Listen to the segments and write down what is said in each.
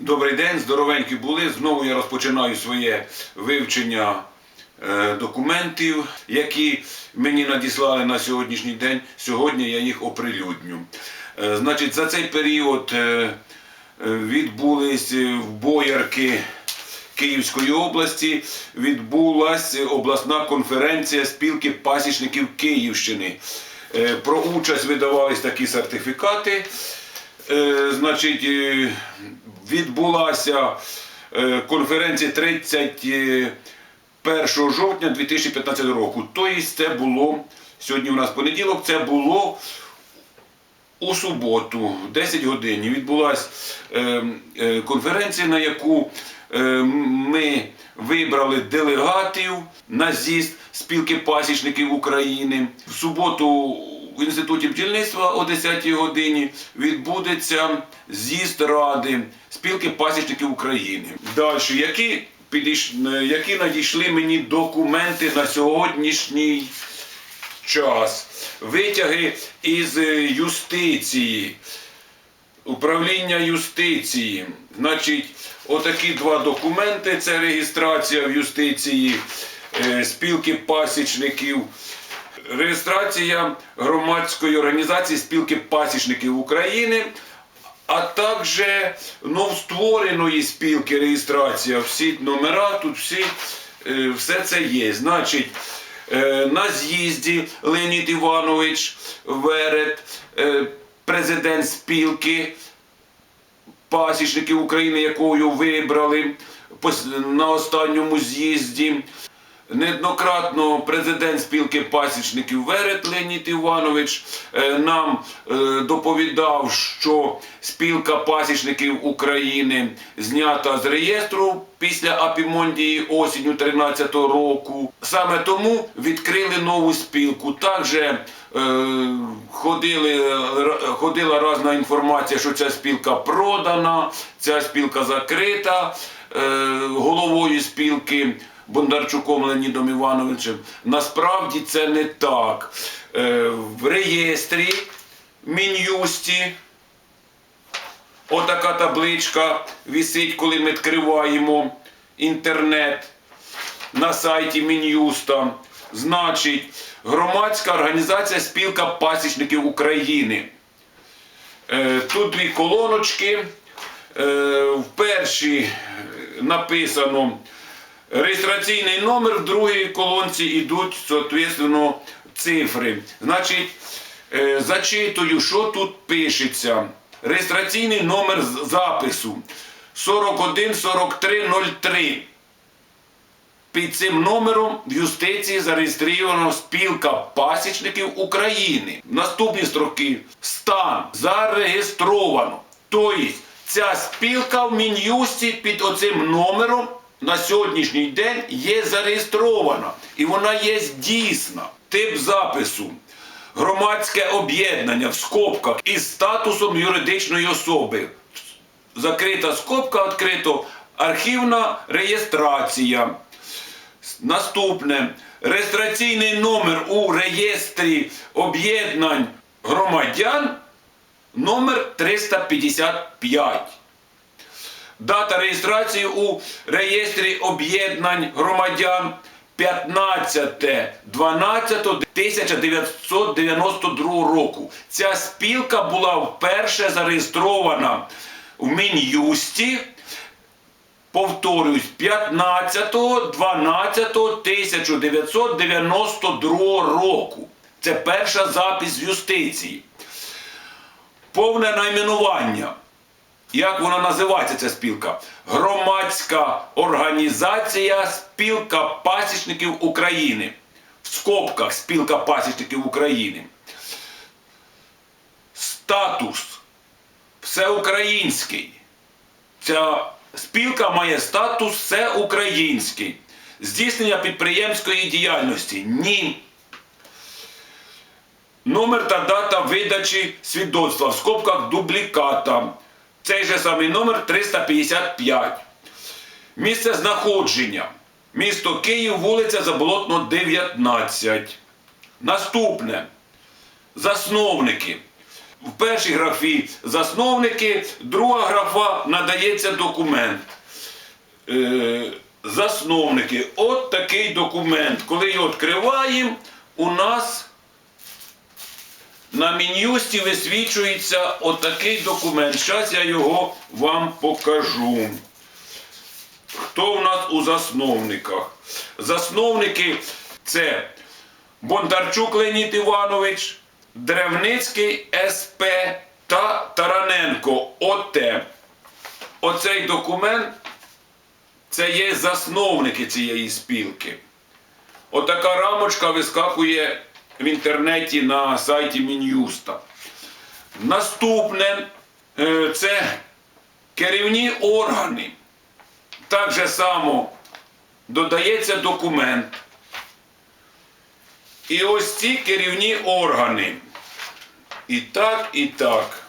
Добрий день, здоровенькі були. Знову я розпочинаю своє вивчення е, документів, які мені надіслали на сьогоднішній день. Сьогодні я їх оприлюдню. Е, значить, за цей період е, відбулись в Боярки Київської області відбулася обласна конференція спілки пасічників Київщини. Про участь видавались такі сертифікати. Значить, відбулася е, конференція 31 жовтня 2015 року. Тобто це було, сьогодні у нас понеділок, це було у суботу, 10 годині, відбулася е, е, конференція, на яку ми вибрали делегатів на з'їзд спілки пасічників України. В суботу в інституті бджільництва о 10-й годині відбудеться з'їзд ради спілки пасічників України. Далі, які, підійш... які надійшли мені документи на сьогоднішній час. Витяги із е, юстиції, управління юстиції. Значить, отакі два документи. Це реєстрація в юстиції е, спілки пасічників. Реєстрація громадської організації спілки пасічників України, а також новствореної спілки реєстрація. Всі номера, тут всі, е, все це є. Значить, Е, на з'їзді Леонід Іванович Верет, е, президент спілки пасічників України, якою вибрали на останньому з'їзді. Неоднократно президент спілки пасічників Верет Леонід Іванович е, нам е, доповідав, що спілка пасічників України знята з реєстру після Апімондії осінню 13 року. Саме тому відкрили нову спілку. Також е, ходили, ходила різна інформація, що ця спілка продана, ця спілка закрита головою спілки. Бондарчуком Леонідом Івановичем. Насправді це не так. Е, В реєстрі Мін'юсті отака табличка висить, коли ми відкриваємо інтернет на сайті Мін'юста. Значить, громадська організація Спілка пасічників України. Е, Тут дві колоночки. Е, В першій написано реєстраційний номер, в другій колонці йдуть, соответственно, цифри. Значить, е, зачитую, що тут пишеться. Реєстраційний номер запису 414303. Під цим номером в юстиції зареєстровано спілка пасічників України. Наступні строки. Стан зареєстровано. Тобто ця спілка в Мін'юсті під оцим номером на сьогоднішній день є зареєстрована. І вона є дійсна. Тип запису. Громадське об'єднання в скобках із статусом юридичної особи. Закрита скобка, відкрито архівна реєстрація. Наступне. Реєстраційний номер у реєстрі об'єднань громадян номер 355. Дата реєстрації у реєстрі об'єднань громадян 15.12.1992 року. Ця спілка була вперше зареєстрована в Мін'юсті повторюсь, 15.12.1992 року. Це перша запис в юстиції. Повне найменування. Як вона називається ця спілка? Громадська організація Спілка пасічників України. В скобках Спілка пасічників України. Статус всеукраїнський. Ця спілка має статус всеукраїнський. Здійснення підприємської діяльності. Ні. Номер та дата видачі свідоцтва в скобках дубліката. Цей же самий номер 355. Місце знаходження. Місто Київ, вулиця Заболотно, 19. Наступне. Засновники. в першій графі засновники, друга графа надається документ. Е, засновники. От такий документ. Коли його відкриваємо, у нас на мін'юсті висвічується отакий документ. Зараз я його вам покажу. Хто у нас у засновниках? Засновники це Бондарчук Леонід Іванович, Древницький СП та Тараненко ОТ. Оцей документ це є засновники цієї спілки. Отака рамочка вискакує в інтернеті на сайті Мін'юста. Наступне е, це керівні органи. Так же само додається документ. І ось ці керівні органи. І так, і так.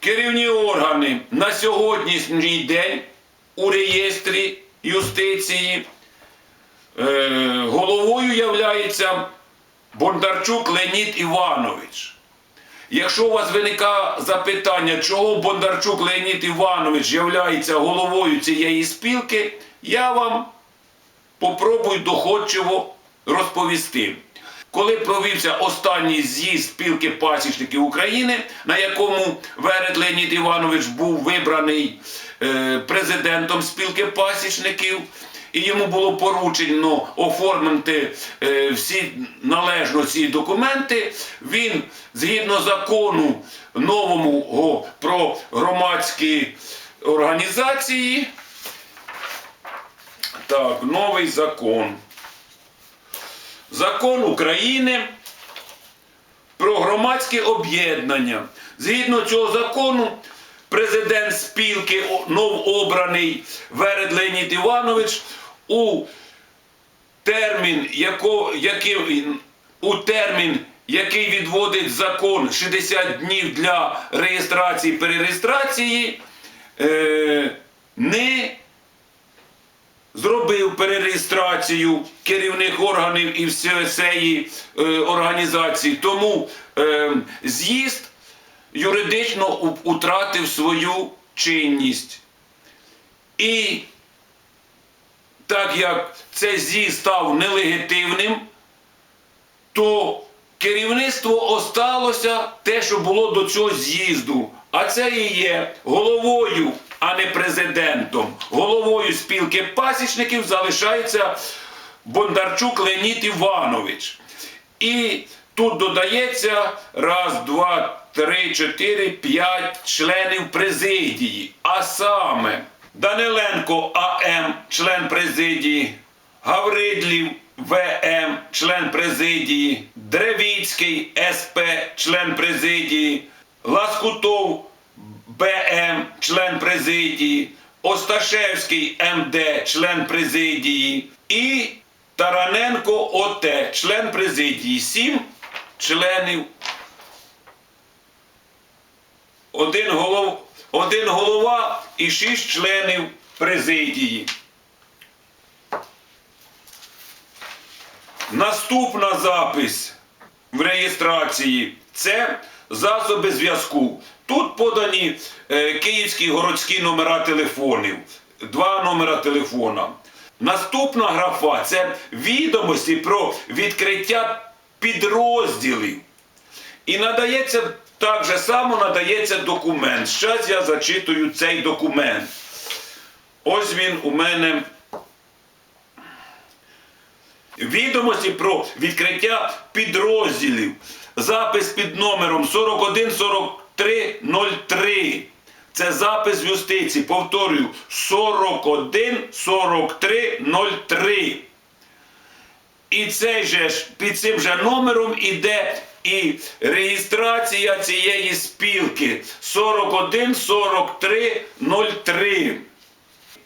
Керівні органи на сьогоднішній день у реєстрі юстиції головою являється Бондарчук Леонід Іванович. Якщо у вас виникає запитання, чого Бондарчук Леонід Іванович являється головою цієї спілки, я вам попробую доходчиво розповісти. Коли провівся останній з'їзд спілки пасічників України, на якому Веред Леонід Іванович був вибраний е, президентом спілки пасічників, і йому було поручено оформити е, всі належно ці документи, він згідно закону новому про громадські організації, так, новий закон. Закон України про громадське об'єднання. Згідно цього закону, президент спілки новообраний Веред Леонід Іванович у термін, яко, який, у термін, який відводить закон 60 днів для реєстрації перереєстрації, е, не зробив перереєстрацію керівних органів і всієї е, організації. Тому е, з'їзд юридично утратив свою чинність. І так як цей з'їзд став нелегітимним, то керівництво осталося те, що було до цього з'їзду. А це і є головою, а не президентом. Головою спілки пасічників залишається Бондарчук Леонід Іванович. І тут додається раз, два, три, чотири, п'ять членів президії. А саме Даниленко АМ, член президії, Гавридлів ВМ, член президії, Древіцький СП, член президії, Ласкутов БМ, член президії, Осташевський МД, член президії і Тараненко ОТ, член президії. Сім членів. Один, голов, один голова і шість членів президії. Наступна запись в реєстрації це засоби зв'язку. Тут подані е, київські городські номера телефонів, два номера телефона. Наступна графа це відомості про відкриття підрозділів. І надається так же само надається документ. Зараз я зачитую цей документ. Ось він у мене відомості про відкриття підрозділів. Запис під номером 414303. Це запис в юстиції. Повторюю, 414303. І цей же під цим же номером іде і реєстрація цієї спілки 414303.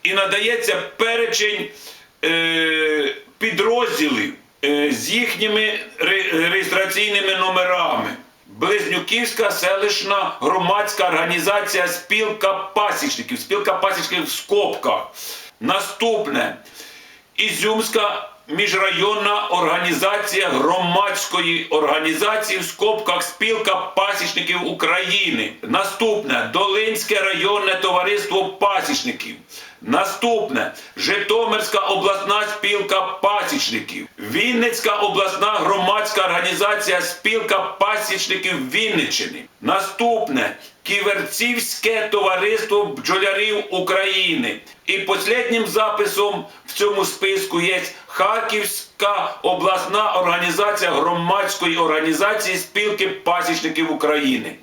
І надається перечень е, підрозділів е, з їхніми ре- реєстраційними номерами. Близнюківська селищна громадська організація Спілка пасічників. Спілка пасічників в скобках. Наступне. Ізюмська міжрайонна організація громадської організації в скобках спілка пасічників України. Наступне Долинське районне товариство пасічників. Наступне Житомирська обласна спілка пасічників, Вінницька обласна громадська організація спілка пасічників Вінниччини. Наступне Ківерцівське товариство бджолярів України. І останнім записом в цьому списку є Харківська обласна організація громадської організації спілки пасічників України.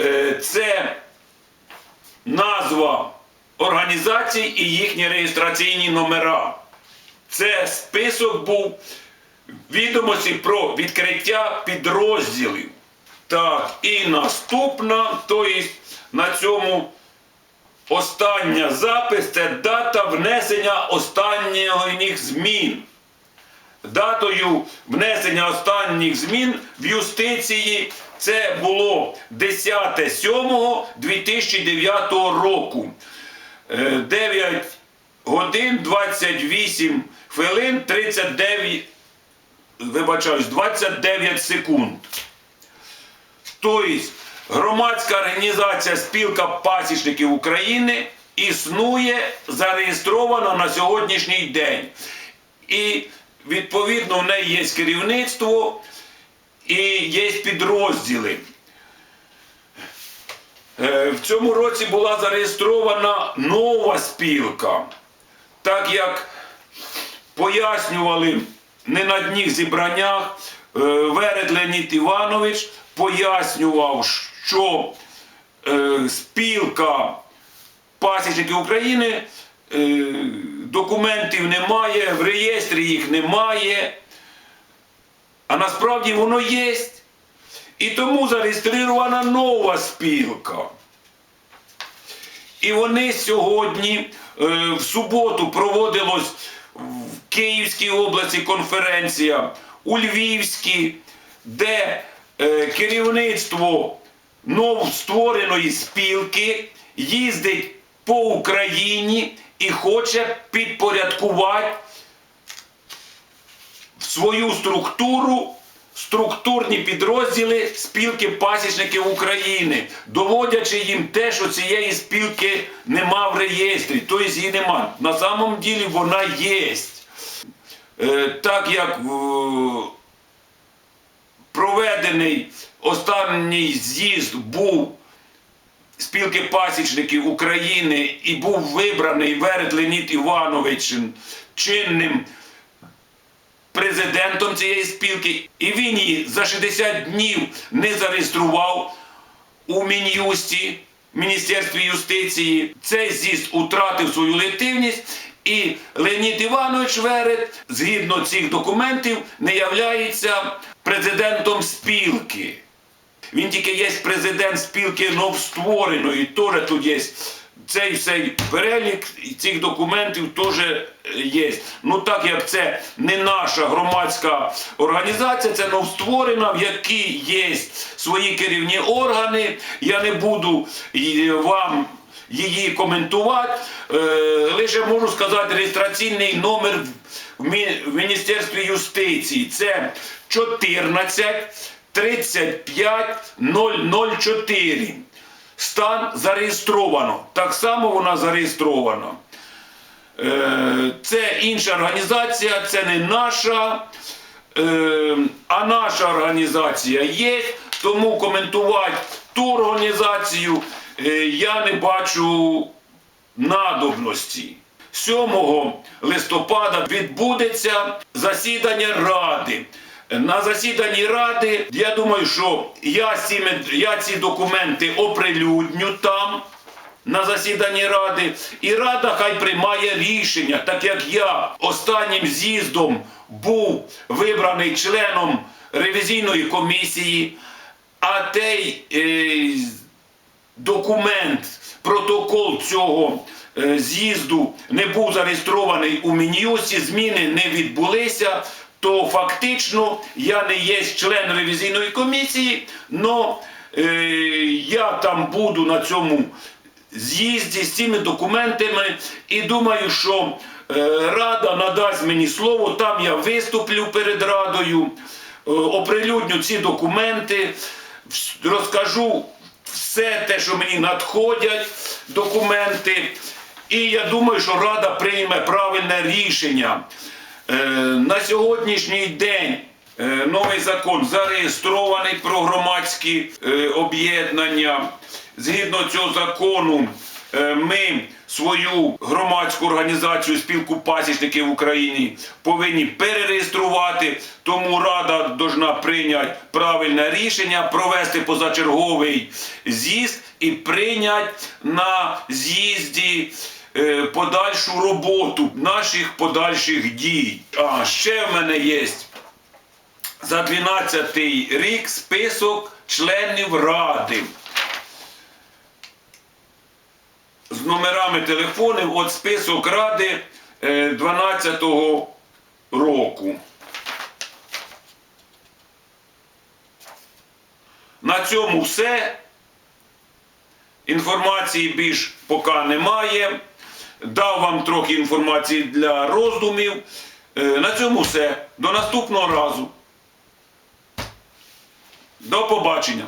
Е, Це назва організацій і їхні реєстраційні номера. Це список був відомості про відкриття підрозділів. Так, і наступна, тобто на цьому остання запис це дата внесення останніх змін. Датою внесення останніх змін в юстиції це було 10.07.2009 року. Е, 9 годин 28 хвилин 39, вибачаюсь, 29 секунд. Тобто громадська організація Спілка пасічників України існує зареєстрована на сьогоднішній день. І відповідно в неї є керівництво і є підрозділи. Е, В цьому році була зареєстрована нова спілка, так як пояснювали не на дніх зібраннях, е, Веред Леонід Іванович пояснював, що е, спілка пасічників України е, документів немає, в реєстрі їх немає, а насправді воно є. І тому зареєстрована нова спілка. І вони сьогодні, е, в суботу, проводилась в Київській області конференція, у Львівській, де керівництво новоствореної спілки їздить по Україні і хоче підпорядкувати свою структуру структурні підрозділи спілки пасічників України, доводячи їм те, що цієї спілки нема в реєстрі, тобто її нема. На самом ділі вона є. Е, так як е, проведений останній з'їзд був спілки пасічників України і був вибраний Веред Леонід Іванович чинним президентом цієї спілки, і він її за 60 днів не зареєстрував у Мін'юсті, Міністерстві юстиції. Цей з'їзд утратив свою летивність, і Леонід Іванович Веред, згідно цих документів, не являється президентом спілки. Він тільки є президент спілки новствореної, теж тут є цей цей перелік цих документів теж є. Ну так як це не наша громадська організація, це новстворена, в якій є свої керівні органи. Я не буду вам її коментувати. Е, лише можу сказати реєстраційний номер в Мі- в Міністерстві юстиції. Це 14 35 004. Стан зареєстровано. Так само вона зареєстрована. Е, Це інша організація, це не наша. Е, А наша організація є, тому коментувати ту організацію я не бачу надобності. 7 листопада відбудеться засідання Ради. На засіданні Ради, я думаю, що я, ці, я ці документи оприлюдню там, на засіданні Ради, і Рада хай приймає рішення, так як я останнім з'їздом був вибраний членом ревізійної комісії, а той е, документ, протокол цього е, з'їзду не був зареєстрований у Мін'юсі, зміни не відбулися, то фактично я не є член ревізійної комісії, але я там буду на цьому з'їзді з цими документами і думаю, що е, рада надасть мені слово, там я виступлю перед радою, е, оприлюдню ці документи, розкажу все те, що мені надходять, документи. І я думаю, що Рада прийме правильне рішення. Е, на сьогоднішній день е, новий закон зареєстрований про громадські е, об'єднання. Згідно цього закону, ми свою громадську організацію спілку пасічників України повинні перереєструвати. Тому Рада должна прийняти правильне рішення, провести позачерговий з'їзд і прийняти на з'їзді е, подальшу роботу наших подальших дій. А ще в мене є за 12 рік список членів ради. З номерами телефонів от список ради е, 12-го року. На цьому все. Інформації більш поки немає. Дав вам трохи інформації для роздумів. Е, На цьому все. До наступного разу. До побачення.